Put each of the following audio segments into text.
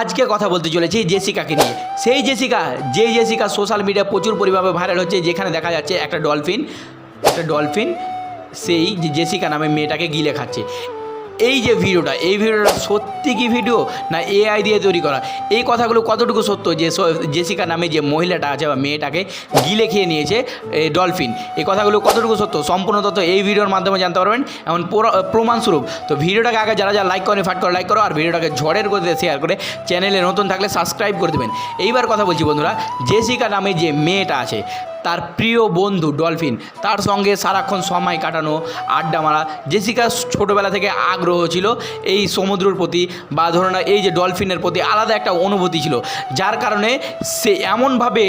আজকে কথা বলতে চলেছি জেসিকাকে নিয়ে। সেই জেসিকা যে জেসিকা সোশ্যাল মিডিয়া প্রচুর পরিমাণে ভাইরাল হচ্ছে, যেখানে দেখা যাচ্ছে একটা ডলফিন একটা ডলফিন সেই জেসিকা নামে মেয়েটাকে গিলে খাচ্ছে। এই যে ভিডিওটা, এই ভিডিওটা সত্যি কি ভিডিও না এআই দিয়ে তৈরি করা? এই কথাগুলো কতটুকু সত্য যে জেসিকা নামে যে মহিলাটা আছে বা মেয়েটাকে গিলে খেয়ে নিয়েছে, এই ডলফিন? এই কথাগুলো কতটুকু সত্য? সম্পূর্ণ তথ্য এই ভিডিওর মাধ্যমে জানতে পারবেন। এমন প্রমাণস্বরূপ তো ভিডিওটাকে আগে যারা যারা লাইক করেন, ফাট করে লাইক করো আর ভিডিওটাকে ঝড়ের করে শেয়ার করে চ্যানেলে নতুন থাকলে সাবস্ক্রাইব করে দেবেন। এইবার কথা বলছি বন্ধুরা, জেসিকা নামে যে মেয়েটা আছে তার প্রিয় বন্ধু ডলফিন। তার সঙ্গে সারাক্ষণ সময় কাটানো, আড্ডা মারা। জেসিকা ছোটোবেলা থেকে আগ্রহ ছিল এই সমুদ্রের প্রতি বা ধরো না এই যে ডলফিনের প্রতি আলাদা একটা অনুভূতি ছিল। যার কারণে সে এমনভাবে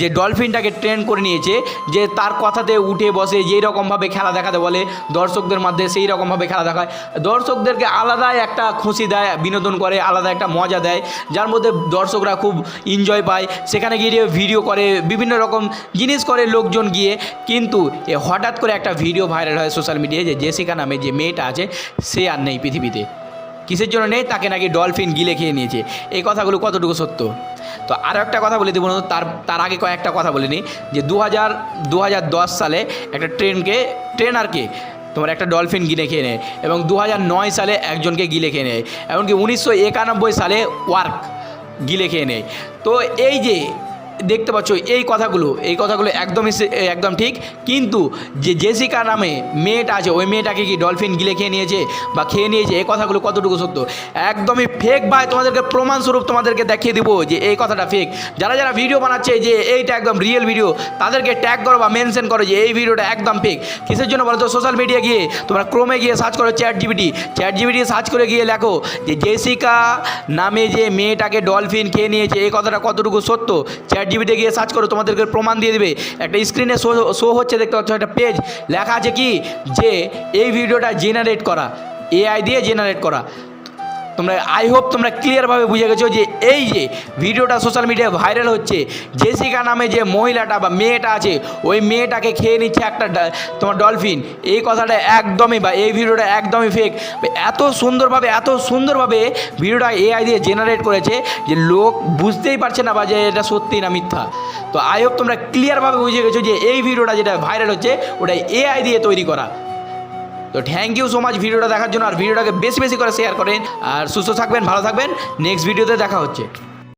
যে ডলফিনটাকে ট্রেন করে নিয়েছে যে তার কথাতে উঠে বসে যেই রকমভাবে খেলা দেখাতে বলে, দর্শকদের মধ্যে সেই রকমভাবে খেলা দেখায়। দর্শকদেরকে আলাদাই একটা খুশি দেয়, বিনোদন করে, আলাদা একটা মজা দেয়, যার মধ্যে দর্শকরা খুব এনজয় পায়। সেখানে গিয়ে ভিডিও করে, বিভিন্ন রকম জিনিস করে লোকজন গিয়ে, কিন্তু এ হঠাৎ করে একটা ভিডিও ভাইরাল হয় সোশ্যাল মিডিয়ায় যে জেসিকা নামে যে মেয়েটা আছে, সে আর নেই পৃথিবীতে। কিসের জন্য নেই? তাকে নাকি ডলফিন গিলে খেয়ে নিয়েছে। এই কথাগুলো কতটুকু সত্য? তো আরও একটা কথা বলে দেবো তার তার আগে কয়েকটা কথা বলে নিই। যে দু হাজার দু হাজার দশ সালে একটা ট্রেনকে ট্রেন ট্রেনারকে তোমার একটা ডলফিন গিলে খেয়ে নেয় এবং দু হাজার নয় সালে একজনকে গিলে খেয়ে নেয়। এমনকি উনিশশো একানব্বই সালে ওয়ার্ক গিলে খেয়ে নেয়। তো এই যে দেখতে পাচ্ছ, এই কথাগুলো এই কথাগুলো একদমই একদম ঠিক। কিন্তু যে জেসিকা নামে মেয়েটা আছে, ওই মেয়েটাকে কি ডলফিন গিলে খেয়ে নিয়েছে বা খেয়ে নিয়েছে? এই কথাগুলো কতটুকু সত্য? একদমই ফেক ভাই, তোমাদেরকে প্রমাণস্বরূপ তোমাদেরকে দেখিয়ে দিব যে এই কথাটা ফেক যারা যারা ভিডিও বানাচ্ছে যে এইটা একদম রিয়েল ভিডিও তাদেরকে ট্যাগ করো বা মেনশন করো যে এই ভিডিওটা একদম ফেক কিসের জন্য বলো তো? সোশ্যাল মিডিয়া গিয়ে, তোমরা ক্রোমে গিয়ে সার্চ করো chat GPT chat GPT search করে গিয়ে লেখো যে জেসিকা নামে যে মেয়েটাকে ডলফিন খেয়ে নিয়েছে, এই কথাটা কতটুকু সত্য? চ্যাট জিবিতে গিয়ে সার্চ করো, তোমাদেরকে প্রমাণ দিয়ে দেবে। একটা স্ক্রিনে শো শো হচ্ছে, দেখতে পাচ্ছ একটা পেজ লেখা আছে কি? যে এই ভিডিওটা জেনারেট করা। এআই দিয়ে জেনারেট করা। তোমরা আই হোপ তোমরা ক্লিয়ারভাবে বুঝে গেছো যে এই যে ভিডিওটা সোশ্যাল মিডিয়ায় ভাইরাল হচ্ছে জেসিকা নামে যে মহিলাটা বা মেয়েটা আছে, ওই মেয়েটাকে খেয়ে নিচ্ছে একটা তোমার ডলফিন এই কথাটা একদমই বা এই ভিডিওটা একদমই ফেক এত সুন্দরভাবে এত সুন্দরভাবে ভিডিওটা এআই দিয়ে জেনারেট করেছে যে লোক বুঝতেই পারছে না বা যে এটা সত্যি না মিথ্যা। তো আই হোপ তোমরা ক্লিয়ারভাবে বুঝে গেছো যে এই ভিডিওটা যেটা ভাইরাল হচ্ছে ওটা এআই দিয়ে তৈরি করা। তো থ্যাংক ইউ সো মাচ ভিডিওটা দেখার জন্য, আর ভিডিওটাকে বেশি বেশি করে শেয়ার করেন, আর সুস্থ থাকবেন, ভালো থাকবেন। নেক্সট ভিডিওতে দেখা হচ্ছে।